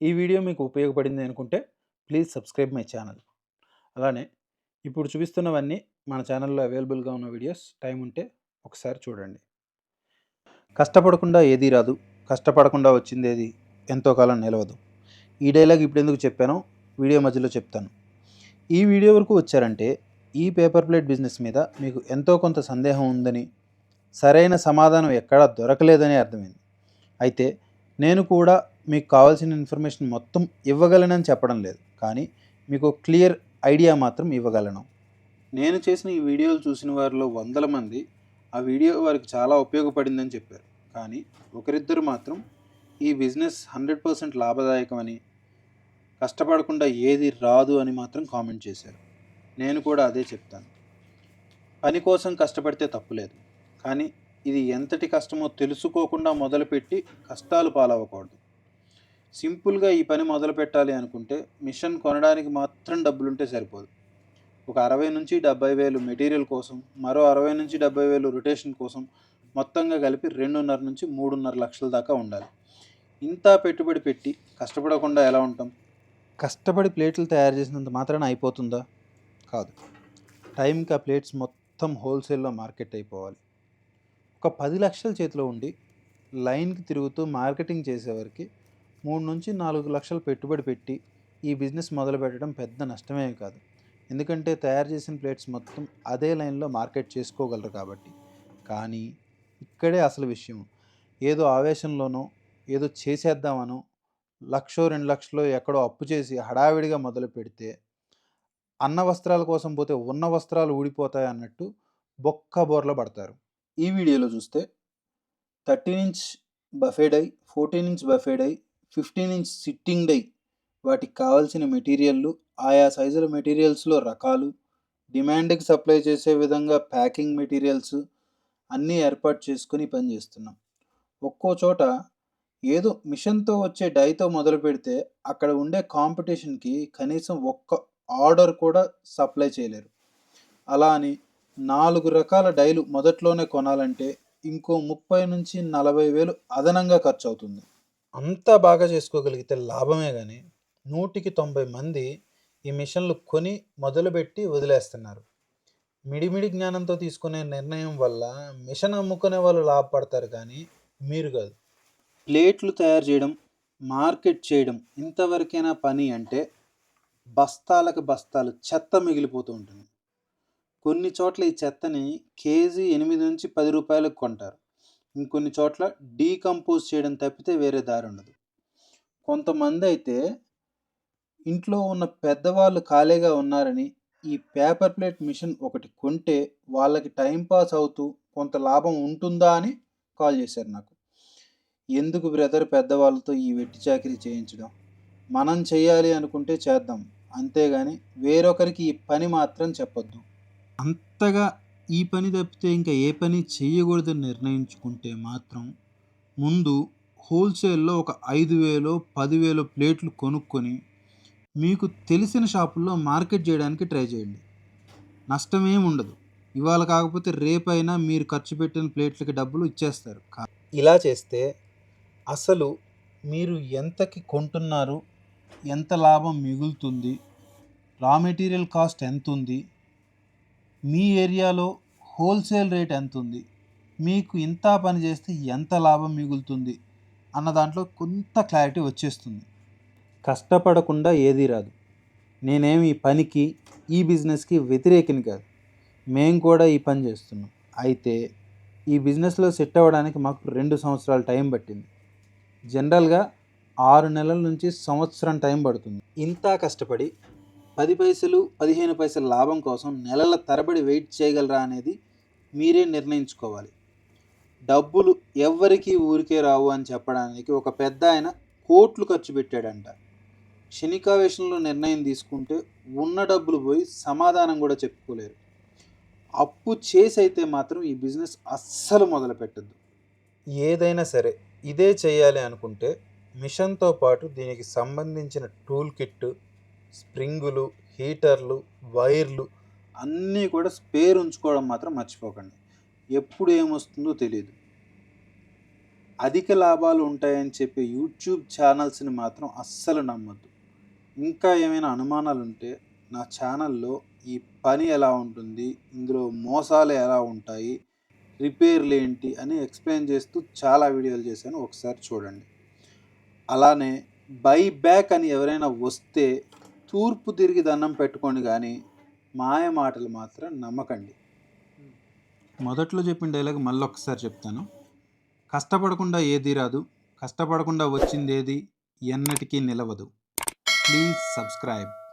ఈ వీడియో మీకు ఉపయోగపడింది అనుకుంటే ప్లీజ్ సబ్స్క్రైబ్ మై ఛానల్. అలానే ఇప్పుడు చూపిస్తున్నవన్నీ మన ఛానల్లో అవైలబుల్గా ఉన్న వీడియోస్ టైం ఉంటే ఒకసారి చూడండి. కష్టపడకుండా ఏదీ రాదు. కష్టపడకుండా వచ్చింది ఏది ఎంతో కాలం నిలవదు. ఈ డైలాగ్ ఇప్పుడు ఎందుకు చెప్పానో వీడియో మధ్యలో చెప్తాను. ఈ వీడియో వరకు వచ్చారంటే ఈ పేపర్ ప్లేట్ బిజినెస్ మీద మీకు ఎంతో కొంత సందేహం ఉందని సరైన సమాధానం ఎక్కడా దొరకలేదని అర్థమైంది. అయితే నేను కూడా మీకు కావాల్సిన ఇన్ఫర్మేషన్ మొత్తం ఇవ్వగలనని చెప్పడం లేదు. కానీ మీకు క్లియర్ ఐడియా మాత్రం ఇవ్వగలను. నేను చేసిన ఈ వీడియోలు చూసిన వారిలో వందల మంది ఆ వీడియో వారికి చాలా ఉపయోగపడిందని చెప్పారు. కానీ ఒకరిద్దరు మాత్రం ఈ బిజినెస్ హండ్రెడ్ పర్సెంట్ లాభదాయకమని కష్టపడకుండా ఏది రాదు అని మాత్రం కామెంట్ చేశారు. నేను కూడా అదే చెప్తాను. పని కోసం కష్టపడితే తప్పులేదు కానీ ఇది ఎంతటి కష్టమో తెలుసుకోకుండా మొదలుపెట్టి కష్టాలు పాలవ్వకూడదు. సింపుల్గా ఈ పని మొదలు పెట్టాలి అనుకుంటే మిషన్ కొనడానికి మాత్రం డబ్బులుంటే సరిపోదు. ఒక అరవై నుంచి డెబ్బై వేలు మెటీరియల్ కోసం మరో అరవై నుంచి డెబ్బై వేలు రొటేషన్ కోసం మొత్తంగా కలిపి రెండున్నర నుంచి మూడున్నర లక్షల దాకా ఉండాలి. ఇంత పెట్టుబడి పెట్టి కష్టపడకుండా ఎలా ఉంటాం? కష్టపడి ప్లేట్లు తయారు చేసినంత మాత్రాన అయిపోతుందా? కాదు. టైంకి ఆ ప్లేట్స్ మొత్తం హోల్సేల్లో మార్కెట్ అయిపోవాలి. ఒక పది లక్షల చేతిలో ఉండి లైన్కి తిరుగుతూ మార్కెటింగ్ చేసేవారికి మూడు నుంచి నాలుగు లక్షలు పెట్టుబడి పెట్టి ఈ బిజినెస్ మొదలు పెట్టడం పెద్ద నష్టమే కాదు. ఎందుకంటే తయారు చేసిన ప్లేట్స్ మొత్తం అదే లైన్లో మార్కెట్ చేసుకోగలరు కాబట్టి. కానీ ఇక్కడే అసలు విషయం. ఏదో ఆవేశంలోనో ఏదో చేసేద్దామనో లక్షో రెండు లక్షలో ఎక్కడో అప్పు చేసి హడావిడిగా మొదలు పెడితే అన్న వస్త్రాల కోసం పోతే ఉన్న వస్త్రాలు ఊడిపోతాయి అన్నట్టు బొక్క బోర్ల పడతారు. ఈ వీడియోలో చూస్తే థర్టీన్ ఇంచ్ బఫేడై ఫోర్టీన్ ఇంచ్ బఫేడై ఫిఫ్టీన్ ఇంచ్ సిట్టింగ్ డై వాటికి కావాల్సిన మెటీరియల్లు ఆయా సైజుల మెటీరియల్స్లో రకాలు డిమాండ్కి సప్లై చేసే విధంగా ప్యాకింగ్ మెటీరియల్స్ అన్నీ ఏర్పాటు చేసుకుని పనిచేస్తున్నాం. ఒక్కో చోట ఏదో మిషన్తో వచ్చే డైతో మొదలు పెడితే అక్కడ ఉండే కాంపిటీషన్కి కనీసం ఒక్క ఆర్డర్ కూడా సప్లై చేయలేరు. అలా అని నాలుగు రకాల డైలు మొదట్లోనే కొనాలంటే ఇంకో ముప్పై నుంచి నలభై వేలు అదనంగా ఖర్చు అవుతుంది అంతా బాగా చేసుకోగలిగితే లాభమే కానీ నూటికి తొంభై మంది ఈ మిషన్లు కొని మొదలుపెట్టి వదిలేస్తున్నారు. మిడిమిడి జ్ఞానంతో తీసుకునే నిర్ణయం వల్ల మిషన్ అమ్ముకునే వాళ్ళు లాభపడతారు కానీ మీరు కాదు. ప్లేట్లు తయారు చేయడం మార్కెట్ చేయడం ఇంతవరకైనా పని అంటే బస్తాలకు బస్తాలు చెత్త మిగిలిపోతూ ఉంటుంది. కొన్ని చోట్ల ఈ చెత్తని కేజీ ఎనిమిది నుంచి పది రూపాయలకు కొంటారు. ఇంకొన్ని చోట్ల డీకంపోజ్ చేయడం తప్పితే వేరే దారి ఉండదు. కొంతమంది అయితే ఇంట్లో ఉన్న పెద్దవాళ్ళు ఖాళీగా ఉన్నారని ఈ పేపర్ ప్లేట్ మిషన్ ఒకటి కొంటే వాళ్ళకి టైం పాస్ అవుతూ కొంత లాభం ఉంటుందా అని కాల్ చేశారు నాకు. ఎందుకు బ్రదర్ పెద్దవాళ్ళతో ఈ వెట్టి చాకరీ చేయించడం? మనం చేయాలి అనుకుంటే చేద్దాం. అంతేగాని వేరొకరికి ఈ పని మాత్రం చెప్పొద్దు. అంతగా ఈ పని తప్పితే ఇంకా ఏ పని చేయకూడదని నిర్ణయించుకుంటే మాత్రం ముందు హోల్సేల్లో ఒక ఐదు వేలో పదివేలో ప్లేట్లు కొనుక్కొని మీకు తెలిసిన షాపుల్లో మార్కెట్ చేయడానికి ట్రై చేయండి. నష్టమేం ఉండదు. ఇవాళ కాకపోతే రేపైనా మీరు ఖర్చు పెట్టిన ప్లేట్లకి డబ్బులు ఇచ్చేస్తారు. ఇలా చేస్తే అసలు మీరు ఎంతకి కొంటున్నారు? ఎంత లాభం మిగులుతుంది? రా మెటీరియల్ కాస్ట్ ఎంత ఉంది మీ ఏరియాలో హోల్సేల్ రేట్ ఎంత ఉంది మీకు ఇంత పని చేస్తే ఎంత లాభం మిగులుతుంది? అన్న దాంట్లో కొంత క్లారిటీ వచ్చేస్తుంది. కష్టపడకుండా ఏదీ రాదు. నేనేమి ఈ పనికి ఈ బిజినెస్కి వ్యతిరేకిని కాదు. మేము కూడా ఈ పని చేస్తున్నాం. అయితే ఈ బిజినెస్లో సెట్ అవ్వడానికి మాకు రెండు సంవత్సరాల టైం పట్టింది. జనరల్గా ఆరు నెలల నుంచి సంవత్సరం టైం పడుతుంది. ఇంత కష్టపడి పది పైసలు పదిహేను పైసల లాభం కోసం నెలల తరబడి వెయిట్ చేయగలరా అనేది మీరే నిర్ణయించుకోవాలి. డబ్బులు ఎవ్వరికీ ఊరికే రావు అని చెప్పడానికి ఒక పెద్ద ఆయన కోట్లు ఖర్చు పెట్టాడంట. క్షణికావేశంలో నిర్ణయం తీసుకుంటే ఉన్న డబ్బులు పోయి సమాధానం కూడా చెప్పుకోలేరు. అప్పు చేసి అయితే మాత్రం ఈ బిజినెస్ అస్సలు మొదలు పెట్టద్దు ఏదైనా సరే ఇదే చేయాలి అనుకుంటే మిషన్తో పాటు దీనికి సంబంధించిన టూల్ కిట్ స్ప్రింగులు హీటర్లు వైర్లు అన్నీ కూడా స్పేర్ ఉంచుకోవడం మాత్రం మర్చిపోకండి. ఎప్పుడు ఏమొస్తుందో తెలియదు అధిక లాభాలు ఉంటాయని చెప్పే యూట్యూబ్ ఛానల్స్ని మాత్రం అస్సలు నమ్మద్దు. ఇంకా ఏమైనా అనుమానాలు ఉంటే నా ఛానల్లో ఈ పని ఎలా ఉంటుంది ఇందులో మోసాలు ఎలా ఉంటాయి రిపేర్లు ఏంటి అని ఎక్స్ప్లెయిన్ చేస్తూ చాలా వీడియోలు చేశాను. ఒకసారి చూడండి. అలానే బై బ్యాక్ అని ఎవరైనా వస్తే తూర్పు తిరిగి దండం పెట్టుకోండి కానీ మాయ మాటలు మాత్రం నమ్మకండి. మొదట్లో చెప్పిన డైలాగ్ మళ్ళీ ఒకసారి చెప్తాను. కష్టపడకుండా ఏది రాదు కష్టపడకుండా వచ్చింది ఏది ఎన్నటికీ నిలవదు. Please subscribe.